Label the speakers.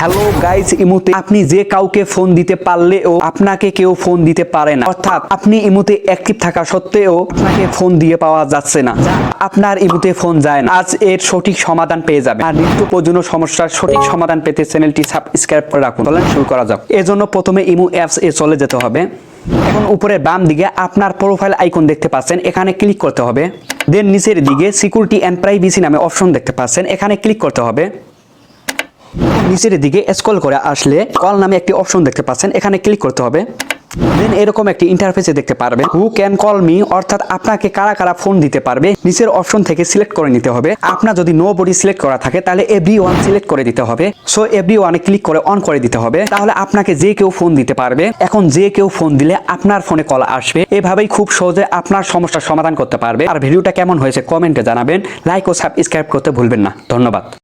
Speaker 1: Hello guys ইমুতে আপনি যে কাউকে ফোন দিতে পারলেও আপনাকে কেউ ফোন দিতে পারে না। অর্থাৎ আপনি ইমুতে অ্যাক্টিভ থাকা সত্ত্বেও আপনাকে ফোন দিয়ে পাওয়া যাচ্ছে না। আপনার ইমুতে ফোন যায় না। আজ এর সঠিক সমাধান পেয়ে যাবে আর নিত্য প্রয়োজনীয় সমস্যার সঠিক সমাধান পেতে চ্যানেলটি সাবস্ক্রাইব করে রাখুন। চলেন শুরু করা যাক। এজন্য প্রথমে ইমু অ্যাপস এ চলে যেতে হবে। এখন উপরে বাম দিকে আপনার প্রোফাইল আইকন দেখতে পাচ্ছেন। এখানে ক্লিক করতে হবে। দেন নিচের দিকে সিকিউরিটি অ্যান্ড প্রাইভেসি নামে অপশন দেখতে পাচ্ছেন। এখানে ক্লিক করতে হবে। নিচের দিকে স্ক্রল করে আসলে কল নামে একটি অপশন দেখতে পাচ্ছেন। এখানে ক্লিক করতে হবে। দেন এরকম একটি ইন্টারফেসে দেখতে পারবেন। হু ক্যান কল মি অর্থাৎ আপনাকে কারা কারা ফোন দিতে পারবে? নিচের অপশন থেকে সিলেক্ট করে নিতে হবে। আপনার যদি নো বডি সিলেক্ট করা থাকে, তাহলে এভরি ওয়ান সিলেক্ট করে দিতে হবে। সো এভরি ওয়ানে ক্লিক করে অন করে দিতে হবে। তাহলে আপনাকে যে কেউ ফোন দিতে পারবে। এখন যে কেউ ফোন দিলে আপনার ফোনে কল আসবে। এভাবেই খুব সহজে আপনার সমস্যার সমাধান করতে পারবে। আর ভিডিওটা কেমন হয়েছে কমেন্টে জানাবেন। লাইক ও সাবস্ক্রাইব করতে ভুলবেন না। ধন্যবাদ।